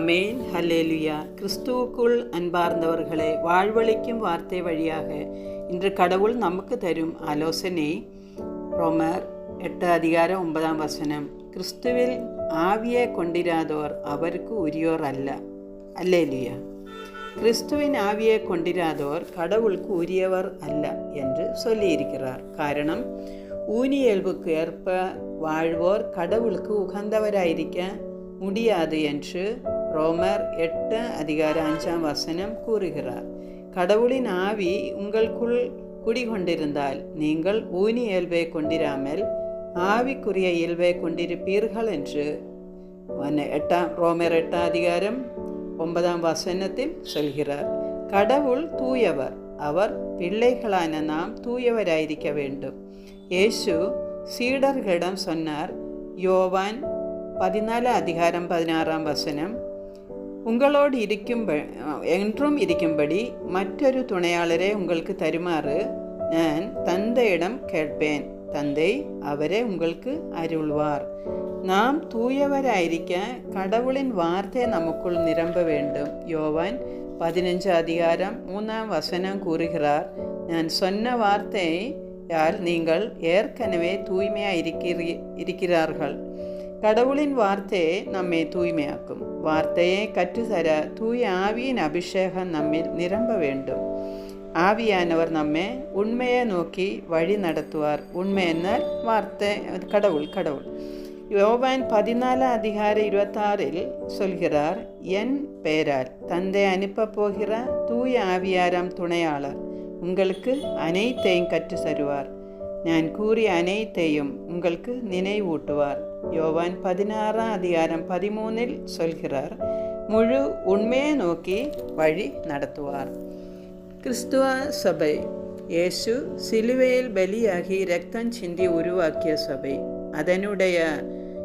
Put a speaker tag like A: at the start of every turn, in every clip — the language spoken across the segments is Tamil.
A: அமேன் ஹல்லேலுயா கிறிஸ்துவுக்குள் அன்பார்ந்தவர்களை வாழ்வழிக்கும் வார்த்தை வழியாக இன்று கடவுள் நமக்கு தரும் ஆலோசனை ரோமர் எட்டு அதிகாரம் ஒன்பதாம் வசனம். கிறிஸ்துவில் ஆவியை கொண்டிராதோர் அவருக்கு உரியோர் அல்ல. அல்லேலுயா கிறிஸ்துவின் ஆவியை கொண்டிராதோர் கடவுளுக்கு உரியவர் அல்ல என்று சொல்லியிருக்கிறார். காரணம் ஊனியல்புக்கு ஏற்ப வாழ்வோர் கடவுளுக்கு உகந்தவராயிருக்க முடியாது என்று ரோமர் எட்டு அதிகாரம் அஞ்சாம் வசனம் கூறுகிறார் கடவுளின் ஆவி உங்களுக்குள் குடிகொண்டிருந்தால் நீங்கள் ஊனி இயல்பை கொண்டிராமல் ஆவிக்குரிய இயல்பை கொண்டிருப்பீர்கள் என்று எட்டாம் ரோமர் எட்டாம் அதிகாரம் ஒன்பதாம் வசனத்தில் சொல்கிறார் கடவுள் தூயவர் அவர் பிள்ளைகளான நாம் தூயவராயிருக்க வேண்டும். இயேசு சீடர்களிடம் சொன்னார் யோவான் பதினாலு அதிகாரம் பதினாறாம் வசனம் உங்களோடு இருக்கும்ப என்றும் இருக்கும்படி மற்றொரு துணையாளரை உங்களுக்கு தருமாறு நான் தந்தையிடம் கேட்பேன். தந்தை அவரை உங்களுக்கு அருள்வார். நாம் தூயவராയിരിக்க கடவுளின் வார்த்தை நமக்குள் நிரம்ப வேண்டும். யோவான் பதினஞ்சு அதிகாரம் மூணாம் வசனம் கூறுகிறார் நான் சொன்ன வார்த்தையால் நீங்கள் ஏற்கனவே தூய்மையாக இருக்கிறீ இருக்கிறார்கள் கடவுளின் வார்த்தையை நம்மை தூய்மையாக்கும் வார்த்தையை கற்றுத்தர தூய ஆவியின் அபிஷேகம் நம்மில் நிரம்ப வேண்டும் ஆவியானவர் நம்மை உண்மையை நோக்கி வழி நடத்துவார் உண்மை എന്നാൽ வார்த்தை கடவுள் கடவுள் யோவான் பதினாலாம் அதிகார இருபத்தாறில் சொல்கிறார் என் பெயரால் தந்தை அனுப்ப போகிற தூய ஆவியாரம் துணையாளர் உங்களுக்கு அனைத்தையும் கற்று தருவார் நான் கூறிய அனைத்தையும் உங்களுக்கு நினைவூட்டுவார் யோவான் பதினாறாம் அதிகாரம் பதிமூனில் சொல்கிறார் முழு உண்மையை நோக்கி வழி நடத்துவார் கிறிஸ்துவ சபை இயேசு சிலுவையில் பலியாகி ரத்தம் சிந்தி உருவாக்கிய சபை அதனுடைய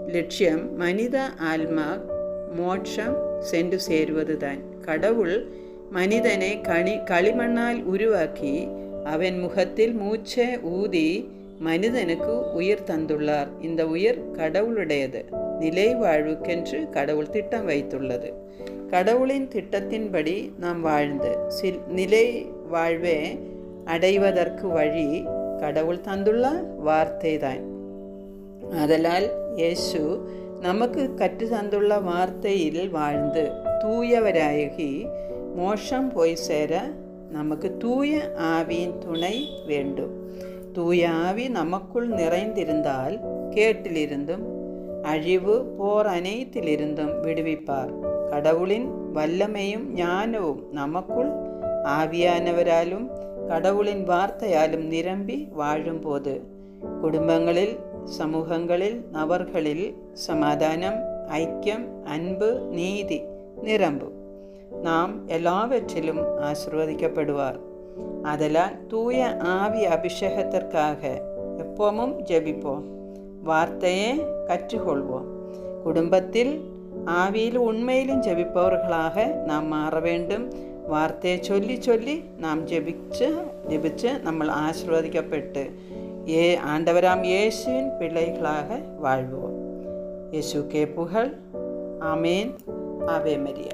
A: லட்சியம் மனித ஆத்மா மோட்சம் சென்று சேருவதுதான் கடவுள் மனிதனை கனி களிமண்ணால் உருவாக்கி அவன் முகத்தில் மூச்சை ஊதி மனிதனுக்கு உயிர் தந்துள்ளார். இந்த உயிர் கடவுளுடையது. நிலை வாழ்வுக்கென்று கடவுள் திட்டம் வைத்துள்ளது. கடவுளின் திட்டத்தின்படி நாம் வாழ்ந்து சில் நிலை வாழ்வே அடைவதற்கு வழி கடவுள் தந்துள்ள வார்த்தைதான். அதனால் இயேசு நமக்கு கற்று தந்துள்ள வார்த்தையில் வாழ்ந்து தூயவராகி மோஷம் போய் சேர நமக்கு தூய ஆவியின் துணை வேண்டும். തൂയാവി നമുക്കുൾ നിറയന്തിരുന്നാൽ കേട്ടിലിരുന്നും അഴിവ് പോർ അനയത്തിലിരുന്നും വിടുവിപ്പാർ. கடவுளின் വല്ലമയും ജ്ഞാനവും നമുക്കുൾ ആവിയാനവരാലും കടവുളിൻ വാർത്തയാലും നിരമ്പി വാഴുമ്പോൾ കുടുംബങ്ങളിൽ സമൂഹങ്ങളിൽ നവർകളിൽ സമാധാനം ഐക്യം അൻപ് നീതി നിരമ്പും. നാം എല്ലാവറ്റിലും ആശീർവദിക്കപ്പെടുവാർ. அதலால் தூய ஆவி அபிஷேகத்திற்காக எப்பவும் ஜபிப்போம். வார்த்தையை கற்றுக்கொள்வோம். குடும்பத்தில் ஆவியில் உண்மையிலும் ஜபிப்பவர்களாக நாம் மாற வேண்டும். വാർത്തയെ ചൊല്ലി ചൊല്ലി നാം ജപിച്ച് ജപിച്ച് നമ്മൾ ആശീർവദിക്കപ്പെട്ട് ഏ ആണ്ടവരാം യേശുവിൻ പിള്ളൈകളാക വാഴ്വോ യേശു കെ പുകൾ ആമേൻ ആവേ മരിയ